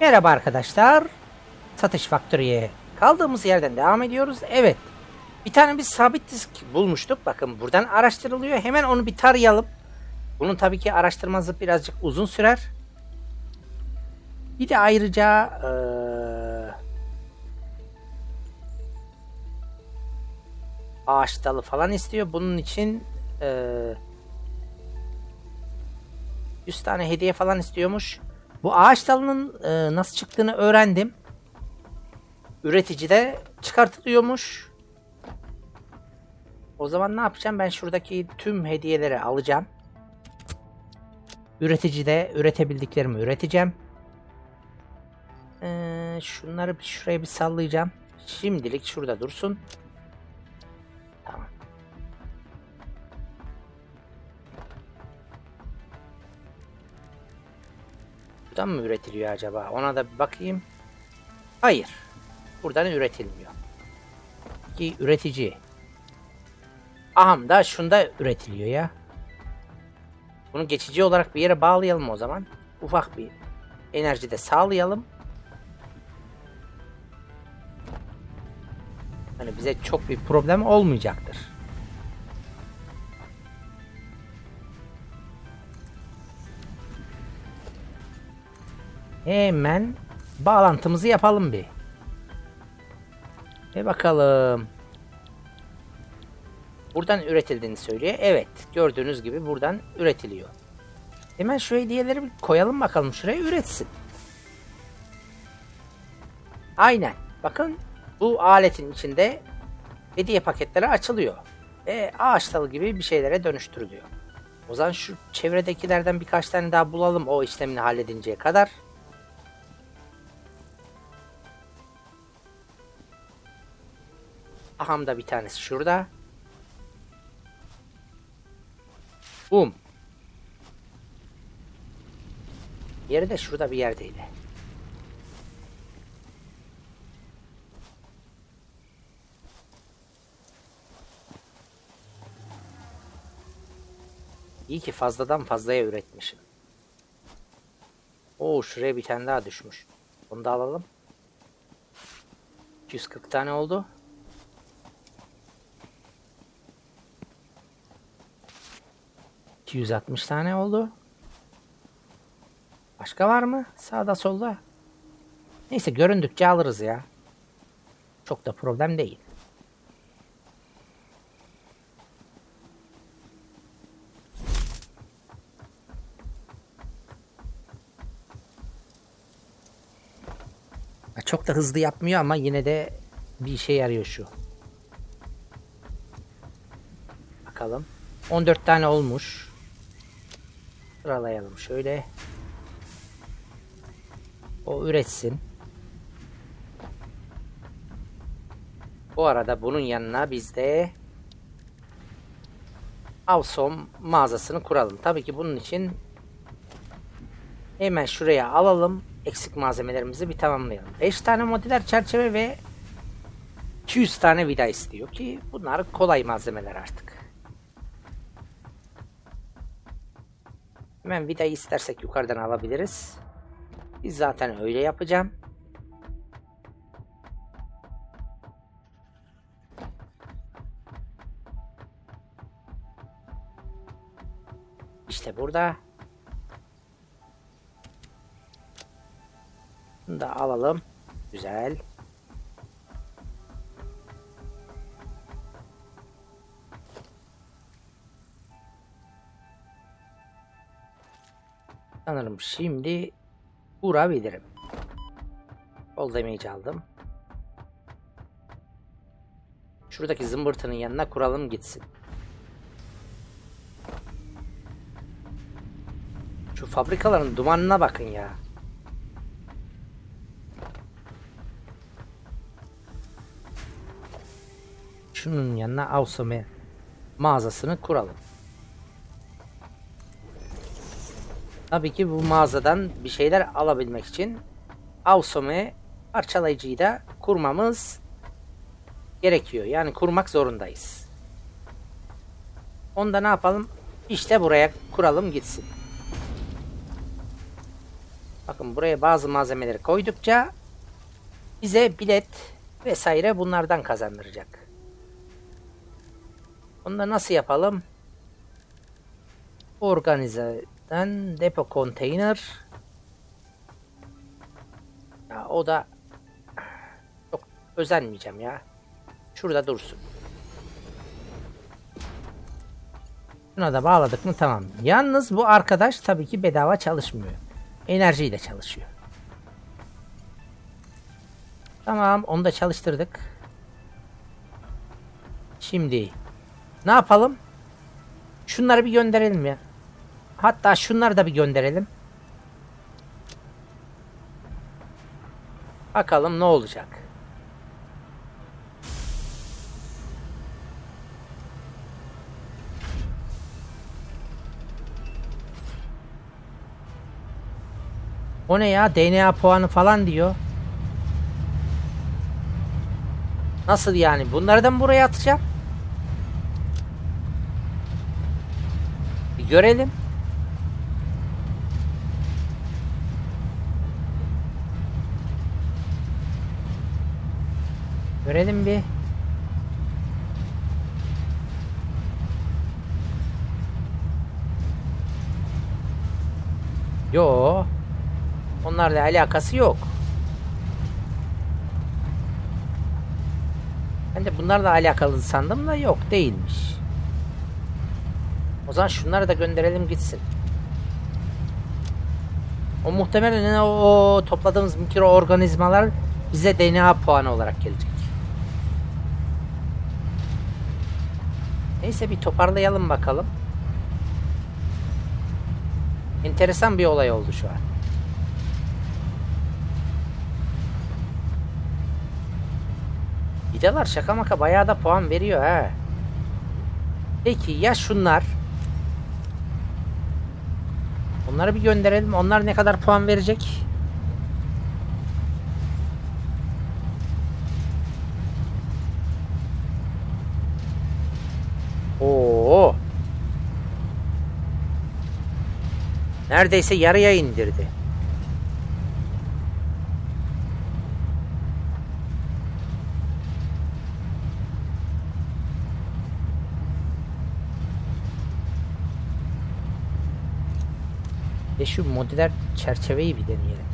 Merhaba arkadaşlar. Satış Factory'e kaldığımız yerden devam ediyoruz. Evet. Bir tane biz sabit disk bulmuştuk. Bakın buradan araştırılıyor. Hemen onu bir tarayalım. Bunun tabii ki araştırması birazcık uzun sürer. Bir de ayrıca eee, ağaç dalı falan istiyor. Bunun için eee 100 tane hediye falan istiyormuş. Bu ağaç dalının e, nasıl çıktığını öğrendim. Üreticide çıkartılıyormuş. O zaman ne yapacağım? Ben şuradaki tüm hediyeleri alacağım. Üreticide üretebildiklerimi üreteceğim. Ee, şunları şuraya bir sallayacağım. Şimdilik şurada dursun. Buradan mı üretiliyor acaba? Ona da bir bakayım. Hayır. Buradan üretilmiyor. Ki üretici. Aham da şunda üretiliyor ya. Bunu geçici olarak bir yere bağlayalım o zaman. Ufak bir enerji de sağlayalım. Hani bize çok bir problem olmayacaktır. Hemen bağlantımızı yapalım bir. Ve bakalım. Buradan üretildiğini söylüyor. Evet. Gördüğünüz gibi buradan üretiliyor. Hemen şu hediyeleri bir koyalım bakalım. Şuraya üretsin. Aynen. Bakın bu aletin içinde hediye paketleri açılıyor. Ve ağaç dalı gibi bir şeylere dönüştürülüyor. O zaman şu çevredekilerden birkaç tane daha bulalım o işlemini halledinceye kadar. Aham da bir tanesi şurada. Bum. Yeri de şurada bir yerdeydi. İyi ki fazladan fazlaya üretmişim. Oo şuraya bir tane daha düşmüş. Bunu da alalım. 240 tane oldu. ...260 tane oldu. Başka var mı? Sağda solda. Neyse göründükçe alırız ya. Çok da problem değil. Çok da hızlı yapmıyor ama yine de bir işe yarıyor şu. Bakalım. 14 tane olmuş. Sıralayalım şöyle. O üretsin. Bu arada bunun yanına biz de Awesome mağazasını kuralım. Tabii ki bunun için hemen şuraya alalım. Eksik malzemelerimizi bir tamamlayalım. 5 tane modüler çerçeve ve 200 tane vida istiyor ki bunlar kolay malzemeler artık. Hemen vidayı istersek yukarıdan alabiliriz. Biz zaten öyle yapacağım. İşte burada. Bunu da alalım. Güzel. Sanırım şimdi vurabilirim. Bol damage aldım. Şuradaki zımbırtının yanına kuralım gitsin. Şu fabrikaların dumanına bakın ya. Şunun yanına Awesome mağazasını kuralım. Tabii ki bu mağazadan bir şeyler alabilmek için Awesome parçalayıcıyı da kurmamız gerekiyor. Yani kurmak zorundayız. Onda ne yapalım? İşte buraya kuralım gitsin. Bakın buraya bazı malzemeleri koydukça bize bilet vesaire bunlardan kazandıracak. Onu da nasıl yapalım? Organizeden depo konteyner. Ya o da çok özenmeyeceğim ya. Şurada dursun. Şuna da bağladık mı tamam. Yalnız bu arkadaş tabii ki bedava çalışmıyor. Enerjiyle çalışıyor. Tamam onu da çalıştırdık. Şimdi ne yapalım? Şunları bir gönderelim ya. Hatta şunları da bir gönderelim. Bakalım ne olacak. O ne ya? DNA puanı falan diyor. Nasıl yani? Bunları da mı buraya atacağım? Bir görelim. Görelim bir. Yo. Onlarla alakası yok. Ben de bunlarla alakalı sandım da yok değilmiş. O zaman şunları da gönderelim gitsin. O muhtemelen o, o topladığımız mikroorganizmalar bize DNA puanı olarak gelecek. Neyse bir toparlayalım bakalım. Enteresan bir olay oldu şu an. Vidalar şaka maka bayağı da puan veriyor ha. Peki ya şunlar? Onları bir gönderelim. Onlar ne kadar puan verecek? Neredeyse yarıya indirdi. Ve şu modüler çerçeveyi bir deneyelim.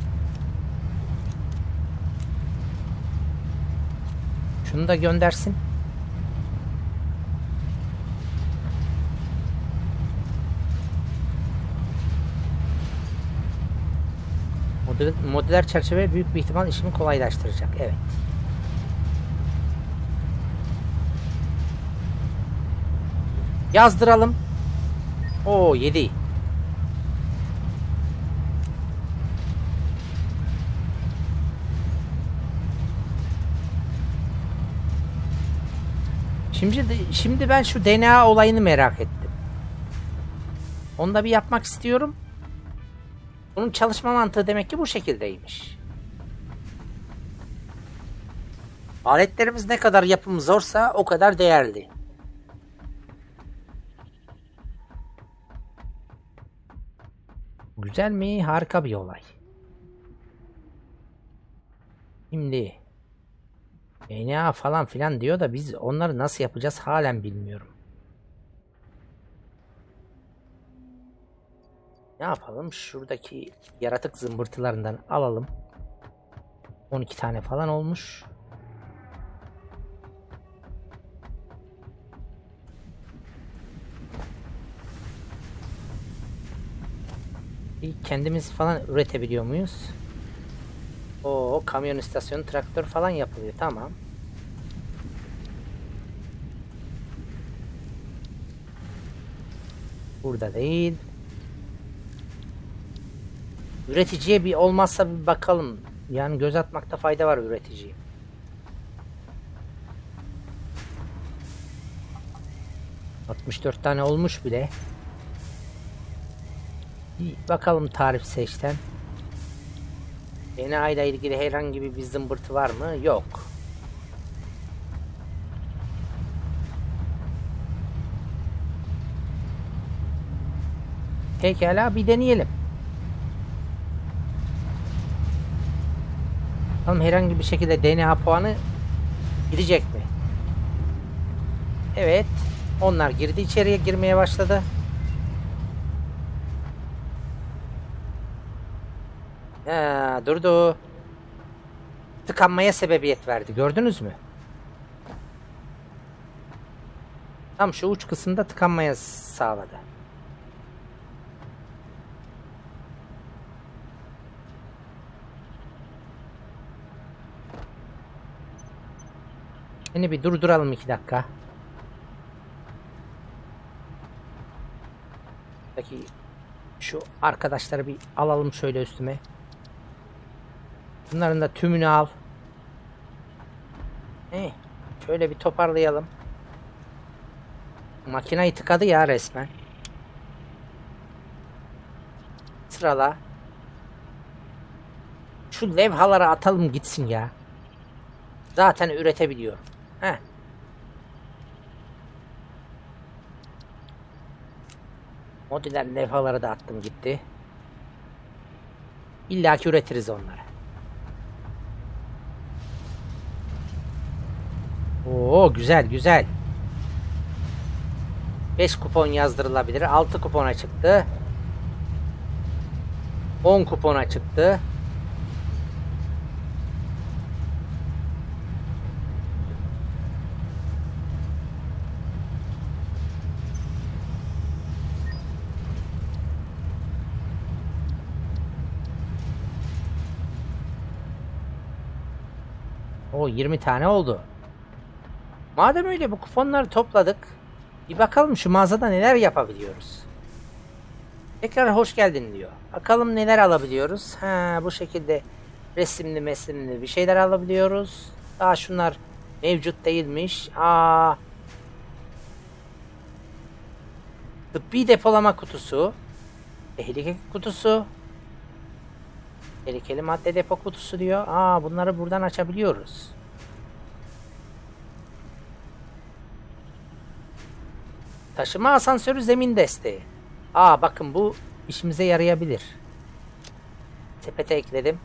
Şunu da göndersin. Modüler, modüler çerçeve büyük bir ihtimal işimi kolaylaştıracak. Evet. Yazdıralım. Oo 7. Şimdi şimdi ben şu DNA olayını merak ettim. Onu da bir yapmak istiyorum. Bunun çalışma mantığı demek ki bu şekildeymiş. Aletlerimiz ne kadar yapımı zorsa o kadar değerli. Güzel mi? Harika bir olay. Şimdi DNA falan filan diyor da biz onları nasıl yapacağız halen bilmiyorum. Ne yapalım? Şuradaki yaratık zımbırtılarından alalım. 12 tane falan olmuş. Kendimiz falan üretebiliyor muyuz? O kamyon istasyonu traktör falan yapılıyor. Tamam. Burada değil. Üreticiye bir olmazsa bir bakalım. Yani göz atmakta fayda var üreticiye. ...64 tane olmuş bile. Bir bakalım tarif seçten. DNA ile ilgili herhangi bir zımbırtı var mı? Yok. Pekala bir deneyelim. Bakalım herhangi bir şekilde DNA puanı gidecek mi? Evet. Onlar girdi içeriye girmeye başladı. Ha, durdu. Tıkanmaya sebebiyet verdi. Gördünüz mü? Tam şu uç kısımda tıkanmaya sağladı. Seni bir durduralım iki dakika. Peki şu arkadaşları bir alalım şöyle üstüme. Bunların da tümünü al. Hey, şöyle bir toparlayalım. Makinayı tıkadı ya resmen. Sırala. Şu levhaları atalım gitsin ya. Zaten üretebiliyorum. Modüler levhaları da attım gitti. İlla ki üretiriz onları. Oo güzel güzel. 5 kupon yazdırılabilir. 6 kupona çıktı. 10 kupona çıktı. O 20 tane oldu. Madem öyle bu kuponları topladık. Bir bakalım şu mağazada neler yapabiliyoruz. Tekrar hoş geldin diyor. Bakalım neler alabiliyoruz. Ha bu şekilde resimli mesimli bir şeyler alabiliyoruz. Daha şunlar mevcut değilmiş. Aa. Tıbbi depolama kutusu. Tehlike kutusu. Tehlikeli madde depo kutusu diyor. Aa bunları buradan açabiliyoruz. Taşıma asansörü zemin desteği. Aa bakın bu işimize yarayabilir. Sepete ekledim.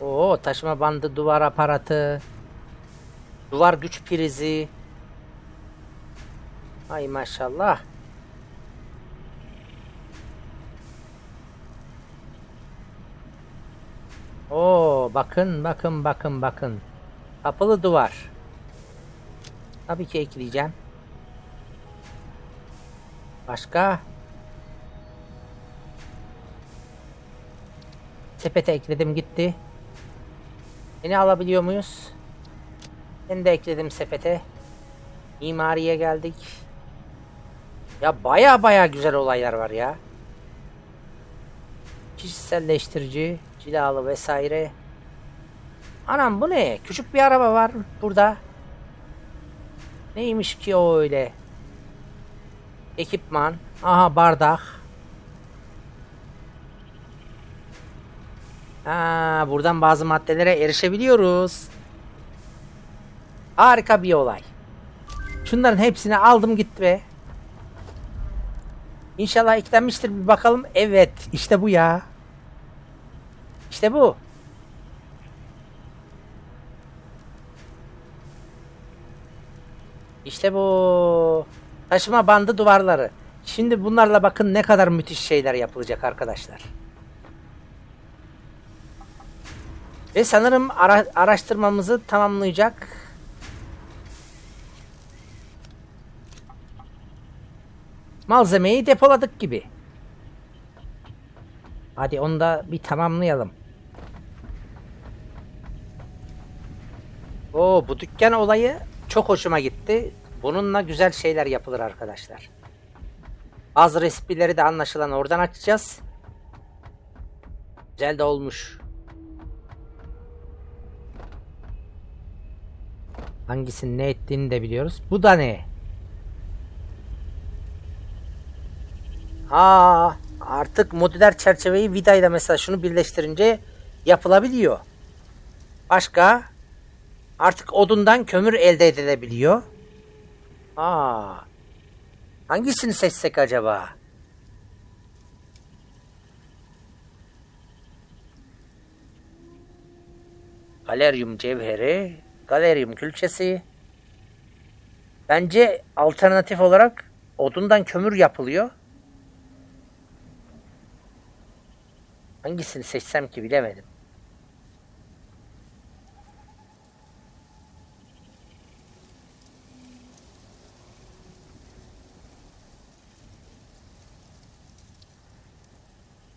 Oo taşıma bandı, duvar aparatı, duvar güç prizi. Ay maşallah. Oo bakın bakın bakın bakın. Kapalı duvar. Tabii ki ekleyeceğim. Başka? Sepete ekledim gitti. Yeni alabiliyor muyuz? Ben de ekledim sepete. Mimariye geldik. Ya baya baya güzel olaylar var ya. Kişiselleştirici, cilalı vesaire. Anam bu ne? Küçük bir araba var burada. Neymiş ki o öyle? Ekipman. Aha bardak. Ha, buradan bazı maddelere erişebiliyoruz. Harika bir olay. Şunların hepsini aldım gitti be. İnşallah eklenmiştir bir bakalım. Evet işte bu ya. İşte bu. İşte bu. Taşıma bandı duvarları. Şimdi bunlarla bakın ne kadar müthiş şeyler yapılacak arkadaşlar. Ve sanırım ara- araştırmamızı tamamlayacak. Malzemeyi depoladık gibi. Hadi onu da bir tamamlayalım. Oo bu dükkan olayı çok hoşuma gitti. Bununla güzel şeyler yapılır arkadaşlar. Bazı resimleri de anlaşılan oradan açacağız. Güzel de olmuş. Hangisinin ne ettiğini de biliyoruz. Bu da ne? Aa, artık modüler çerçeveyi vidayla mesela şunu birleştirince yapılabiliyor. Başka? Artık odundan kömür elde edilebiliyor. Aa. Hangisini seçsek acaba? Galeryum cevheri, galeryum külçesi. Bence alternatif olarak odundan kömür yapılıyor. Hangisini seçsem ki bilemedim.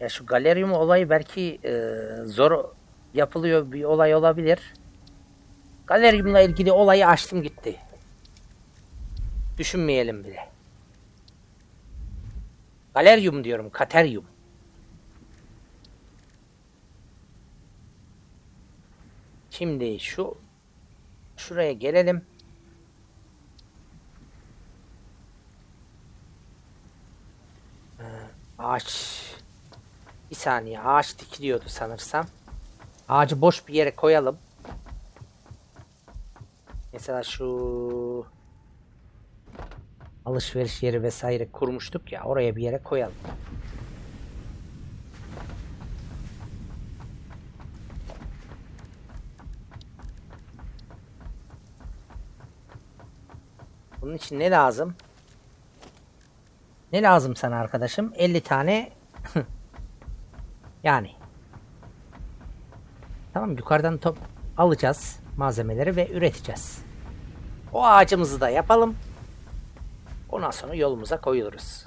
Ya şu galeryum olayı belki e, zor yapılıyor bir olay olabilir. Galeryumla ilgili olayı açtım gitti. Düşünmeyelim bile. Galeryum diyorum, kateryum. Şimdi şu şuraya gelelim. Ee, Ağaç bir saniye ağaç dikiliyordu sanırsam. Ağacı boş bir yere koyalım. Mesela şu alışveriş yeri vesaire kurmuştuk ya oraya bir yere koyalım. Bunun için ne lazım? Ne lazım sana arkadaşım? 50 tane yani. Tamam yukarıdan top alacağız malzemeleri ve üreteceğiz. O ağacımızı da yapalım. Ondan sonra yolumuza koyuluruz.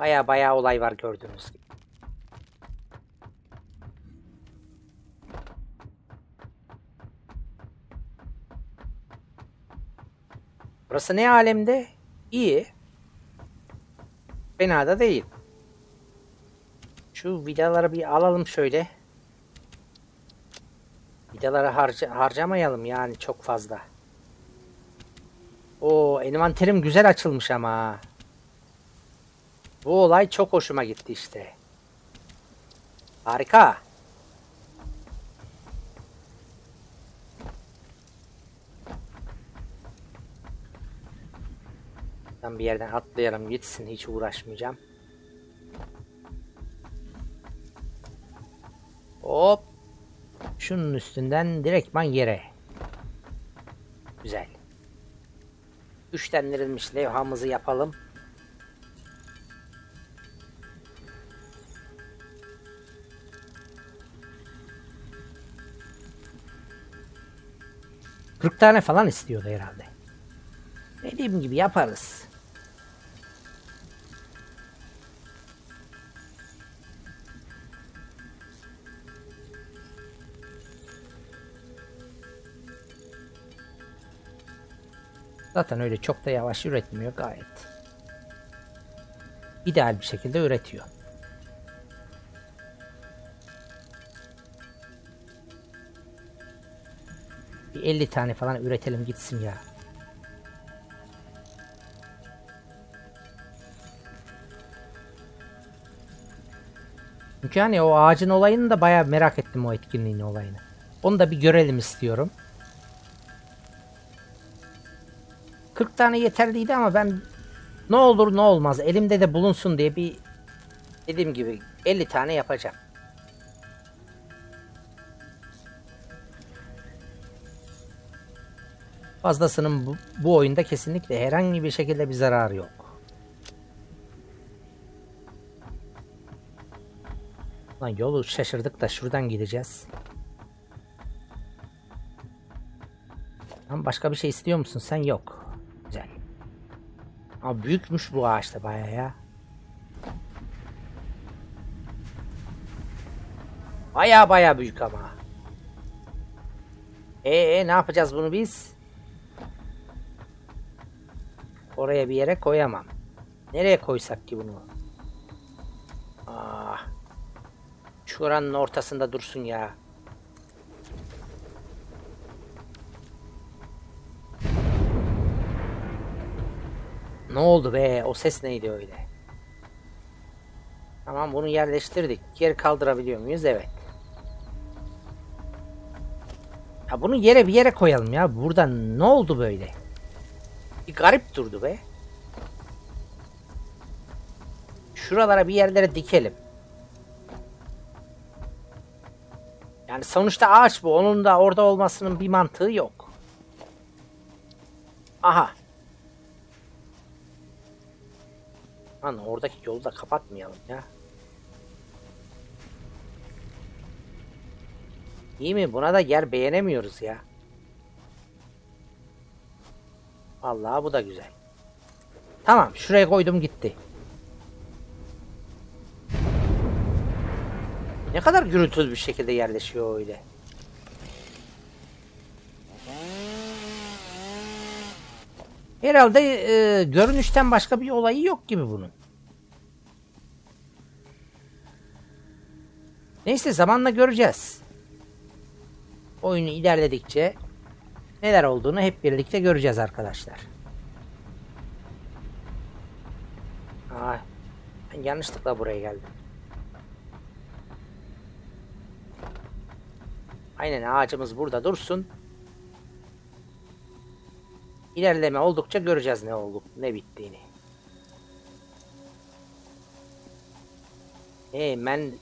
Baya baya olay var gördüğünüz gibi. Burası ne alemde? İyi. Fena da değil. Şu vidaları bir alalım şöyle. Vidaları harca harcamayalım yani çok fazla. O envanterim güzel açılmış ama. Bu olay çok hoşuma gitti işte. Harika. Ben bir yerden atlayalım gitsin hiç uğraşmayacağım. Hop. Şunun üstünden direktman yere. Güzel. Güçlendirilmiş levhamızı yapalım. Kırk tane falan istiyordu herhalde. Dediğim gibi yaparız. Zaten öyle çok da yavaş üretmiyor gayet. İdeal bir şekilde üretiyor. Bir 50 tane falan üretelim gitsin ya. Çünkü hani o ağacın olayını da bayağı merak ettim o etkinliğin olayını. Onu da bir görelim istiyorum. 40 tane yeterliydi ama ben ne olur ne olmaz elimde de bulunsun diye bir dediğim gibi 50 tane yapacağım. Fazlasının bu, bu oyunda kesinlikle herhangi bir şekilde bir zararı yok. Lan yolu şaşırdık da şuradan gideceğiz. Lan başka bir şey istiyor musun sen? Yok. Ama büyükmüş bu ağaç da bayağı ya. Baya baya büyük ama. Ee ne yapacağız bunu biz? Oraya bir yere koyamam. Nereye koysak ki bunu? Ah. Şuranın ortasında dursun ya. Ne oldu be? O ses neydi öyle? Tamam bunu yerleştirdik. Geri kaldırabiliyor muyuz? Evet. Ya bunu yere bir yere koyalım ya. Burada ne oldu böyle? Bir garip durdu be. Şuralara bir yerlere dikelim. Yani sonuçta ağaç bu. Onun da orada olmasının bir mantığı yok. Aha. Lan oradaki yolu da kapatmayalım ya. İyi mi? Buna da yer beğenemiyoruz ya. Vallahi bu da güzel. Tamam şuraya koydum gitti. Ne kadar gürültülü bir şekilde yerleşiyor öyle. Herhalde e, görünüşten başka bir olayı yok gibi bunun. Neyse zamanla göreceğiz. Oyunu ilerledikçe neler olduğunu hep birlikte göreceğiz arkadaşlar. Aa, ben yanlışlıkla buraya geldim. Aynen ağacımız burada dursun. İlerleme oldukça göreceğiz ne olup ne bittiğini. Hemen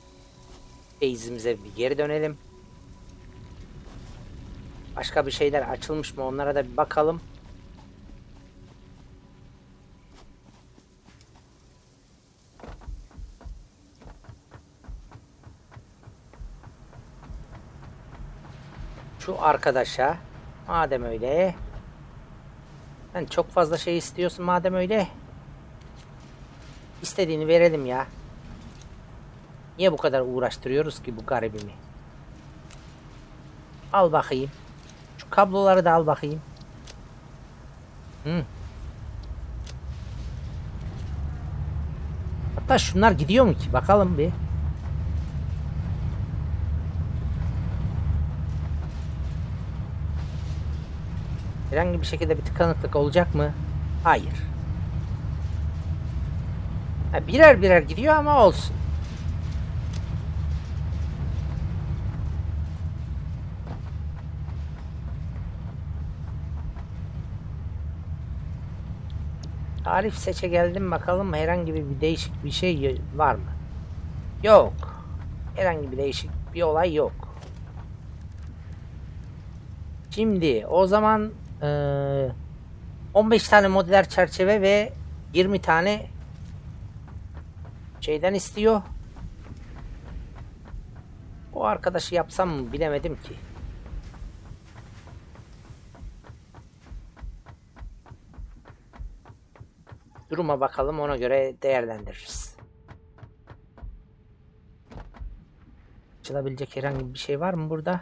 base'imize bir geri dönelim. Başka bir şeyler açılmış mı onlara da bir bakalım. Şu arkadaşa madem öyle sen çok fazla şey istiyorsun madem öyle istediğini verelim ya. Niye bu kadar uğraştırıyoruz ki bu garibimi? Al bakayım. Şu kabloları da al bakayım. Hı. Hatta şunlar gidiyor mu ki? Bakalım bir. Herhangi bir şekilde bir tıkanıklık olacak mı? Hayır. Ha, birer birer gidiyor ama olsun. Tarif seçe geldim bakalım herhangi bir değişik bir şey var mı? Yok. Herhangi bir değişik bir olay yok. Şimdi o zaman 15 tane modüler çerçeve ve 20 tane şeyden istiyor. O arkadaşı yapsam mı bilemedim ki. Duruma bakalım ona göre değerlendiririz. Açılabilecek herhangi bir şey var mı burada?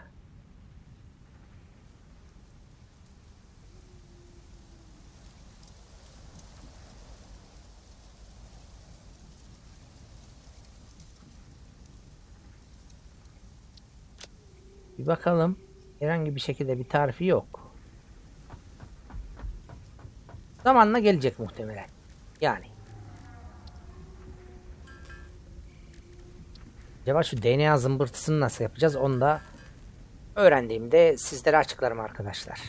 Bakalım. Herhangi bir şekilde bir tarifi yok. Zamanla gelecek muhtemelen. Yani. Acaba şu DNA zımbırtısını nasıl yapacağız onu da öğrendiğimde sizlere açıklarım arkadaşlar.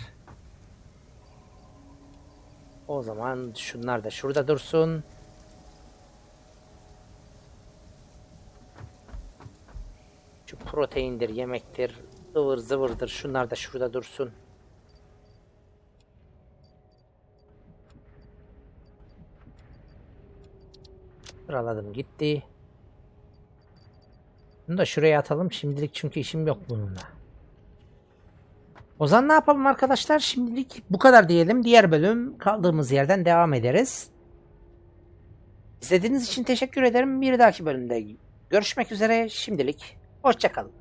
O zaman şunlar da şurada dursun. Şu proteindir, yemektir, ıvır zıvırdır. Şunlar da şurada dursun. Sıraladım gitti. Bunu da şuraya atalım şimdilik çünkü işim yok bununla. O zaman ne yapalım arkadaşlar? Şimdilik bu kadar diyelim. Diğer bölüm kaldığımız yerden devam ederiz. İzlediğiniz için teşekkür ederim. Bir dahaki bölümde görüşmek üzere. Şimdilik hoşçakalın.